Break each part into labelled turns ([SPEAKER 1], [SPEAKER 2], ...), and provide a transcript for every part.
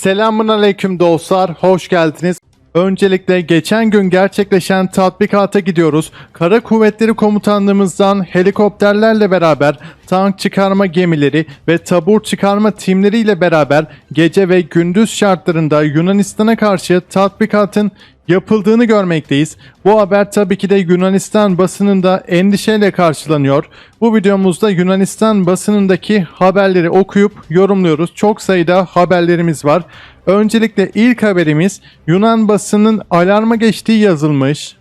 [SPEAKER 1] Selamun aleyküm dostlar, hoş geldiniz. Öncelikle geçen gün gerçekleşen tatbikata gidiyoruz. Kara Kuvvetleri Komutanlığımızdan helikopterlerle beraber tank çıkarma gemileri ve tabur çıkarma timleriyle beraber gece ve gündüz şartlarında Yunanistan'a karşı tatbikatın yapıldığını görmekteyiz. Bu haber tabii ki de Yunanistan basınında endişeyle karşılanıyor. Bu videomuzda Yunanistan basınındaki haberleri okuyup yorumluyoruz. Çok sayıda haberlerimiz var. Öncelikle ilk haberimiz Yunan basının alarma geçtiği yazılmış.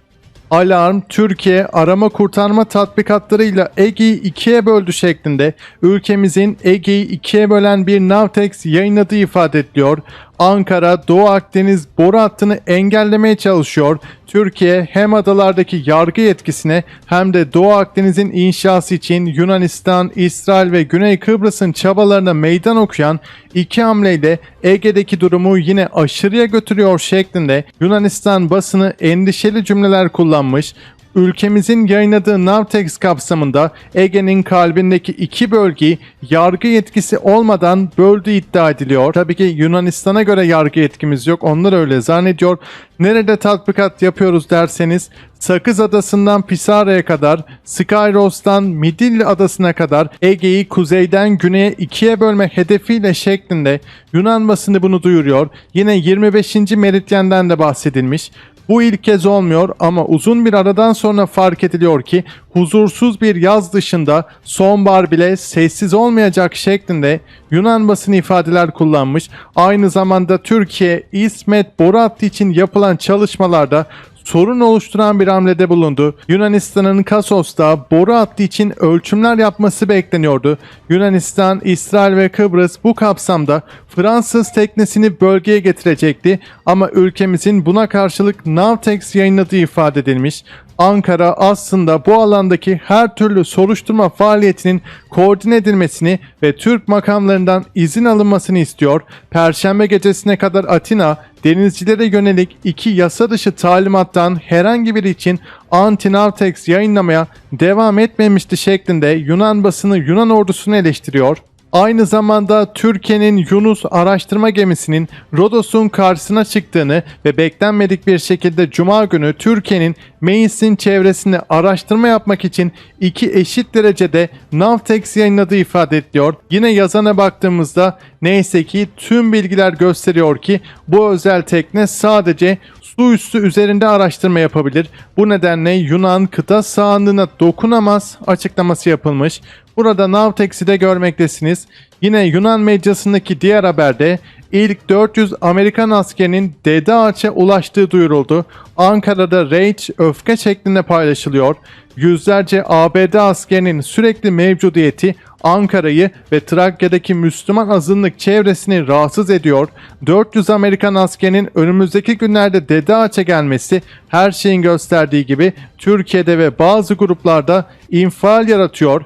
[SPEAKER 1] Alarm Türkiye arama kurtarma tatbikatlarıyla Ege'yi ikiye böldü şeklinde ülkemizin Ege'yi ikiye bölen bir Navtex yayınladığı ifade ediliyor. Ankara Doğu Akdeniz boru hattını engellemeye çalışıyor. Türkiye hem adalardaki yargı yetkisine hem de Doğu Akdeniz'in inşası için Yunanistan, İsrail ve Güney Kıbrıs'ın çabalarına meydan okuyan iki hamleyle Ege'deki durumu yine aşırıya götürüyor şeklinde Yunanistan basını endişeli cümleler kullanmış. Ülkemizin yayınladığı Navtex kapsamında Ege'nin kalbindeki iki bölgeyi yargı yetkisi olmadan böldüğü iddia ediliyor. Tabii ki Yunanistan'a göre yargı yetkimiz yok. Onlar öyle zannediyor. Nerede tatbikat yapıyoruz derseniz Sakız Adası'ndan Pisara'ya kadar, Skyros'tan Midilli Adası'na kadar Ege'yi kuzeyden güneye ikiye bölme hedefiyle şeklinde Yunan basını bunu duyuruyor. Yine 25. Meridyenden de bahsedilmiş. Bu ilk kez olmuyor ama uzun bir aradan sonra fark ediliyor ki huzursuz bir yaz dışında sonbahar bile sessiz olmayacak şeklinde Yunan basını ifadeler kullanmış. Aynı zamanda Türkiye İsmet boru hattı için yapılan çalışmalarda sorun oluşturan bir hamlede bulundu. Yunanistan'ın Kasos'ta boru hattı için ölçümler yapması bekleniyordu. Yunanistan, İsrail ve Kıbrıs bu kapsamda Fransız teknesini bölgeye getirecekti ama ülkemizin buna karşılık Navtex yayınladığı ifade edilmiş. Ankara aslında bu alandaki her türlü soruşturma faaliyetinin koordine edilmesini ve Türk makamlarından izin alınmasını istiyor. Perşembe gecesine kadar Atina denizcilere yönelik iki yasa dışı talimattan herhangi biri için anti-Navtex yayınlamaya devam etmemişti şeklinde Yunan basını Yunan ordusunu eleştiriyor. Aynı zamanda Türkiye'nin Yunus araştırma gemisinin Rodos'un karşısına çıktığını ve beklenmedik bir şekilde Cuma günü Türkiye'nin Meis'in çevresinde araştırma yapmak için iki eşit derecede Navtex yayınladığı ifade ediliyor. Yine yazana baktığımızda neyse ki tüm bilgiler gösteriyor ki bu özel tekne sadece su üstü üzerinde araştırma yapabilir. Bu nedenle Yunan kıta sahanlığına dokunamaz açıklaması yapılmış. Burada Navtex'i de görmektesiniz. Yine Yunan medyasındaki diğer haberde ilk 400 Amerikan askerinin Dede Ağaç'a ulaştığı duyuruldu. Ankara'da Rage öfke şeklinde paylaşılıyor. Yüzlerce ABD askerinin sürekli mevcudiyeti Ankara'yı ve Trakya'daki Müslüman azınlık çevresini rahatsız ediyor. 400 Amerikan askerinin önümüzdeki günlerde Dede Ağaç'a gelmesi her şeyin gösterdiği gibi Türkiye'de ve bazı gruplarda infial yaratıyor.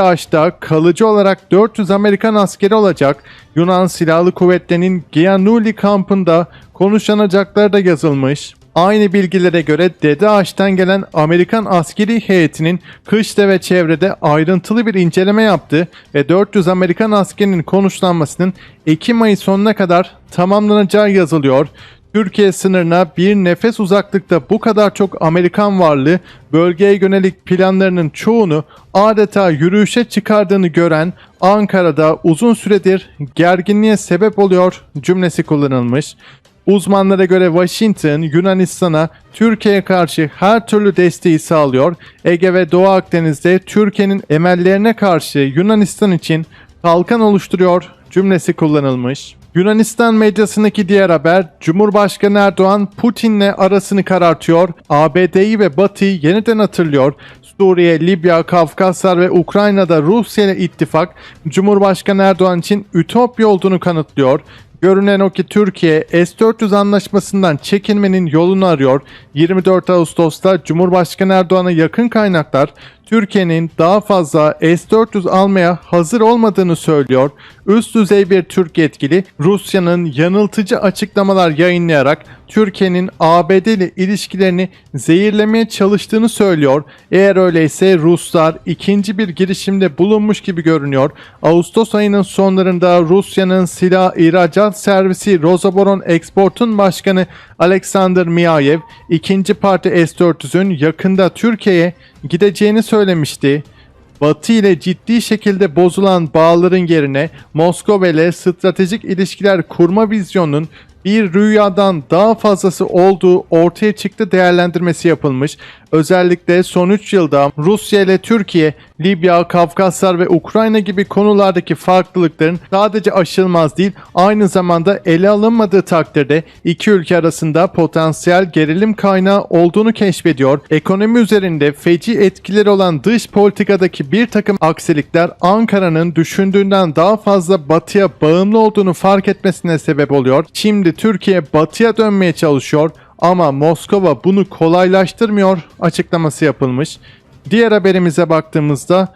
[SPEAKER 1] Ağaç'ta kalıcı olarak 400 Amerikan askeri olacak. Yunan Silahlı Kuvvetleri'nin Giannuli kampında konuşlanacakları da yazılmış. Aynı bilgilere göre Ağaç'tan gelen Amerikan askeri heyetinin kışta ve çevrede ayrıntılı bir inceleme yaptı ve 400 Amerikan askerinin konuşlanmasının Ekim ayı sonuna kadar tamamlanacağı yazılıyor. Türkiye sınırına bir nefes uzaklıkta bu kadar çok Amerikan varlığı bölgeye yönelik planlarının çoğunu adeta yürüyüşe çıkardığını gören Ankara'da uzun süredir gerginliğe sebep oluyor cümlesi kullanılmış. Uzmanlara göre Washington, Yunanistan'a Türkiye'ye karşı her türlü desteği sağlıyor. Ege ve Doğu Akdeniz'de Türkiye'nin emellerine karşı Yunanistan için kalkan oluşturuyor cümlesi kullanılmış. Yunanistan medyasındaki diğer haber, Cumhurbaşkanı Erdoğan Putin'le arasını karartıyor, ABD'yi ve Batı'yı yeniden hatırlıyor. Suriye, Libya, Kafkaslar ve Ukrayna'da Rusya ile ittifak, Cumhurbaşkanı Erdoğan için ütopya olduğunu kanıtlıyor. Görünen o ki Türkiye S-400 anlaşmasından çekinmenin yolunu arıyor. 24 Ağustos'ta Cumhurbaşkanı Erdoğan'a yakın kaynaklar Türkiye'nin daha fazla S-400 almaya hazır olmadığını söylüyor. Üst düzey bir Türk yetkili Rusya'nın yanıltıcı açıklamalar yayınlayarak Türkiye'nin ABD ile ilişkilerini zehirlemeye çalıştığını söylüyor. Eğer öyleyse Ruslar ikinci bir girişimde bulunmuş gibi görünüyor. Ağustos ayının sonlarında Rusya'nın silah ihracat servisi Rosaboron Export'un başkanı Alexander Miayev ikinci parti S-400'ün yakında Türkiye'ye gideceğini söylemişti. Batı ile ciddi şekilde bozulan bağların yerine Moskova ile stratejik ilişkiler kurma vizyonunun bir rüyadan daha fazlası olduğu ortaya çıktı değerlendirmesi yapılmış. Özellikle son 3 yılda Rusya ile Türkiye, Libya, Kafkaslar ve Ukrayna gibi konulardaki farklılıkların sadece aşılmaz değil, aynı zamanda ele alınmadığı takdirde iki ülke arasında potansiyel gerilim kaynağı olduğunu keşfediyor. Ekonomi üzerinde feci etkileri olan dış politikadaki bir takım aksilikler Ankara'nın düşündüğünden daha fazla batıya bağımlı olduğunu fark etmesine sebep oluyor. Şimdi Türkiye batıya dönmeye çalışıyor ama Moskova bunu kolaylaştırmıyor açıklaması yapılmış. Diğer haberimize baktığımızda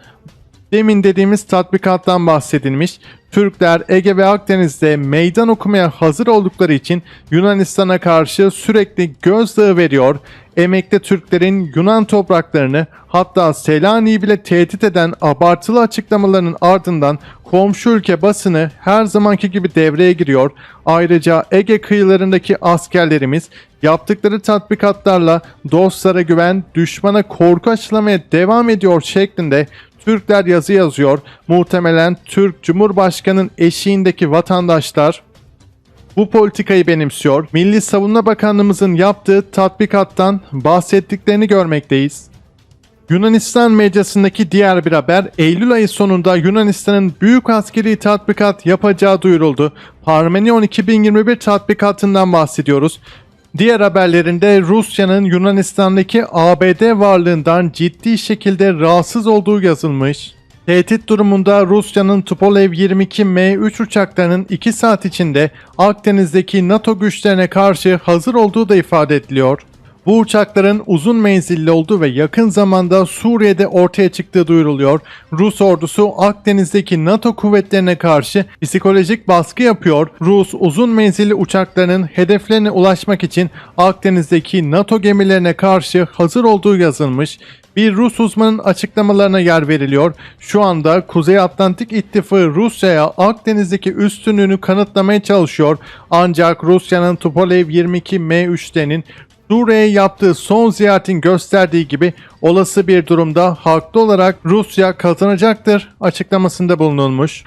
[SPEAKER 1] demin dediğimiz tatbikattan bahsedilmiş. Türkler Ege ve Akdeniz'de meydan okumaya hazır oldukları için Yunanistan'a karşı sürekli gözdağı veriyor. Emekli Türklerin Yunan topraklarını hatta Selanik'i bile tehdit eden abartılı açıklamalarının ardından komşu ülke basını her zamanki gibi devreye giriyor. Ayrıca Ege kıyılarındaki askerlerimiz yaptıkları tatbikatlarla dostlara güven, düşmana korku aşılamaya devam ediyor şeklinde Türkler yazı yazıyor. Muhtemelen Türk Cumhurbaşkanı'nın eşiğindeki vatandaşlar bu politikayı benimsiyor. Milli Savunma Bakanlığımızın yaptığı tatbikattan bahsettiklerini görmekteyiz. Yunanistan medyasındaki diğer bir haber Eylül ayı sonunda Yunanistan'ın büyük askeri tatbikat yapacağı duyuruldu. Parmenion 2021 tatbikatından bahsediyoruz. Diğer haberlerinde Rusya'nın Yunanistan'daki ABD varlığından ciddi şekilde rahatsız olduğu yazılmış. Tehdit durumunda Rusya'nın Tupolev 22 M3 uçaklarının 2 saat içinde Akdeniz'deki NATO güçlerine karşı hazır olduğu da ifade ediliyor. Bu uçakların uzun menzilli olduğu ve yakın zamanda Suriye'de ortaya çıktığı duyuruluyor. Rus ordusu Akdeniz'deki NATO kuvvetlerine karşı psikolojik baskı yapıyor. Rus uzun menzilli uçaklarının hedeflerine ulaşmak için Akdeniz'deki NATO gemilerine karşı hazır olduğu yazılmış. Bir Rus uzmanın açıklamalarına yer veriliyor. Şu anda Kuzey Atlantik İttifakı Rusya'ya Akdeniz'deki üstünlüğünü kanıtlamaya çalışıyor. Ancak Rusya'nın Tupolev 22 M3'lerinin Suriye'ye yaptığı son ziyaretin gösterdiği gibi olası bir durumda haklı olarak Rusya kazanacaktır açıklamasında bulunulmuş.